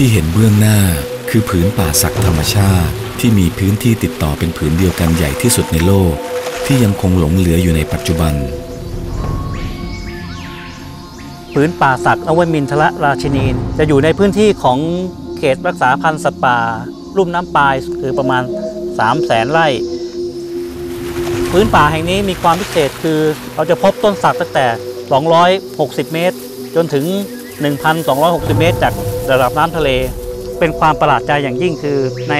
ที่เห็นเบื้องหน้าคือผืนป่าศักธรรมชาติ ที่มีพื้นที่ติดต่อเป็นผืนเดียวกันใหญ่ที่สุดในโลก ที่ยังคงหลงเหลืออยู่ในปัจจุบันผืนป่าศักนวมินทรราชินีจะอยู่ในพื้นที่ของเขตรักษาพันธุ์สัตว์ป่าลุ่มน้ำปายคือประมาณ 3 0 0แสนไร่พื้นป่าแห่งนี้มีความพิเศษคือเราจะพบต้นสักตั้งแต่ 260 เมตร จนถึง 1,260 เมตร จาก ระดับน้ำทะเล เป็นความประหลาดใจอย่างยิ่งคือ ใน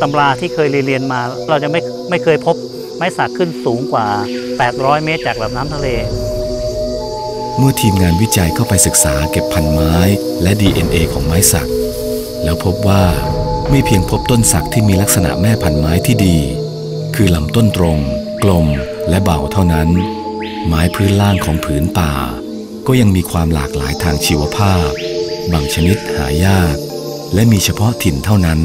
ตำราที่เคยเรียนมา เราจะไม่ไม่เคยพบไม้สักขึ้นสูงกว่า 800 เมตรจากระดับน้ำทะเล เมื่อทีมงานวิจัยเข้าไปศึกษาเก็บพันไม้และ DNA ของไม้สัก แล้วพบว่าไม่เพียงพบต้นสักที่มีลักษณะแม่พันไม้ที่ดี คือลำต้นตรง กลมและเบาเท่านั้น ไม้พื้นล่างของผืนป่า ก็ยังมีความหลากหลายทางชีวภาพ บางชนิดหายาก และมีเฉพาะถิ่นเท่านั้น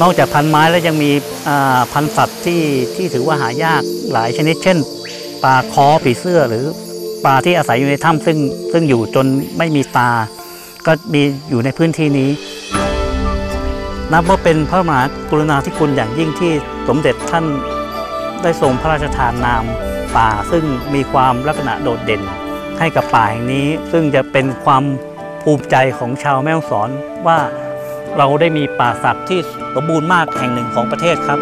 นอกจากพันไม้แล้วยังมีพันสัตว์ที่ที่ถือว่าหายากหลายชนิด เช่นปลาคอผีเสื้อหรือปลาที่อาศัยอยู่ในถ้ำซึ่งซึ่งอยู่จนไม่มีตา ก็มีอยู่ในพื้นที่นี้ นับว่าเป็นพระมหากรุณาธิคุณอย่างยิ่งที่สมเด็จท่านได้ทรงพระราชทานนามป่าซึ่งมีความลักษณะโดดเด่น ให้กับป่าแห่งนี้ ซึ่งจะเป็นความภูมิใจของชาวแม่ฮ่องสอนว่าเราได้มีป่าศักดิ์ที่สมบูรณ์มากแห่งหนึ่งของประเทศครับ